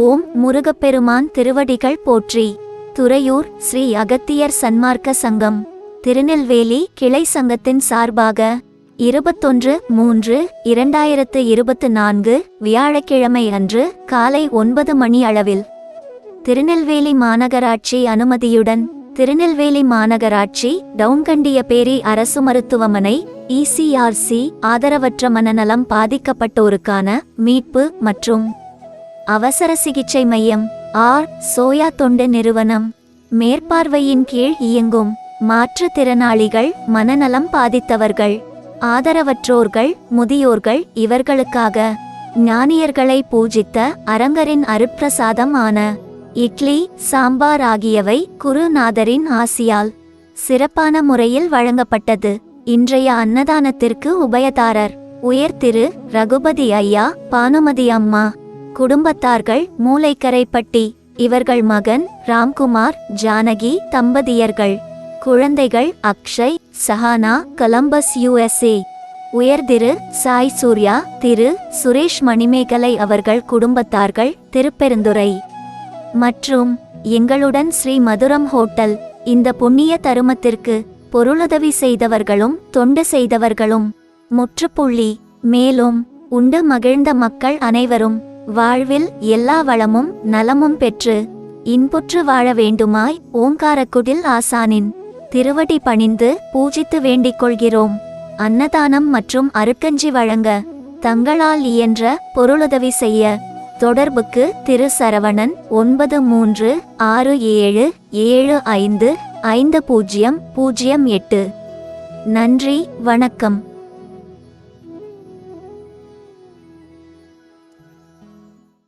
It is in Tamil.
ஓம் முருகப்பெருமான் திருவடிகள் போற்றி. துறையூர் ஸ்ரீ அகத்தியர் சன்மார்க்க சங்கம். திருநெல்வேலி கிளை சங்கத்தின் சார்பாக இருபத்தொன்று மூன்று இரண்டாயிரத்து இருபத்து நான்கு வியாழக்கிழமை அன்று காலை ஒன்பது மணி அளவில் திருநெல்வேலி மாநகராட்சி அனுமதியுடன் திருநெல்வேலி மாநகராட்சி டவுன்கண்டியபேரி அரசு மருத்துவமனை இசிஆர்சி ஆதரவற்ற மனநலம் பாதிக்கப்பட்டோருக்கான மீட்பு மற்றும் அவசர சிகிச்சை மையம். ஆர். சோயா தொண்டு நிறுவனம். மேற்பார்வையின் கீழ் இயங்கும். மாற்றுத்திறனாளிகள் மனநலம் பாதித்தவர்கள். ஆதரவற்றோர்கள் முதியோர்கள் இவர்களுக்காக. ஞானியர்களை பூஜித்த அரங்கரின் அருப்பிரசாதம் ஆன. இட்லி சாம்பார் ஆகியவை குருநாதரின் ஆசியால் சிறப்பான முறையில் வழங்கப்பட்டது. இன்றைய அன்னதானத்திற்கு உபயதாரர். உயர் திரு. ரகுபதி ஐயா பானுமதி அம்மா. குடும்பத்தார்கள் மூளைக்கரைப்பட்டி இவர்கள் மகன் ராம்குமார் ஜானகி தம்பதியர்கள். குழந்தைகள் அக்ஷய் சஹானா கலம்பஸ் யுஎஸ்ஏ. உயர் திரு சாய் சூர்யா திரு சுரேஷ் மணிமேகலை அவர்கள் குடும்பத்தார்கள் திருப்பெருந்துறை. மற்றும் எங்களுடன் ஸ்ரீ மதுரம் ஹோட்டல் இந்த புண்ணிய தருமத்திற்கு பொருளுதவி செய்தவர்களும் தொண்டு செய்தவர்களும். முற்றுப்புள்ளி மேலும் உண்டு மகிழ்ந்த மக்கள் அனைவரும். வாழ்வில் எல்லா வளமும் நலமும் பெற்று இன்புற்று வாழ வேண்டுமாய் ஓங்காரக்குடில் ஆசானின் திருவடி பணிந்து பூஜித்து வேண்டிக் கொள்கிறோம். அன்னதானம் மற்றும் அருக்கஞ்சி வழங்க தங்களால் இயன்ற பொருளுதவி செய்ய தொடர்புக்கு திரு சரவணன் ஒன்பது மூன்று ஆறு ஏழு ஏழு ஐந்து ஐந்து பூஜ்ஜியம் பூஜ்ஜியம் எட்டு. நன்றி வணக்கம்.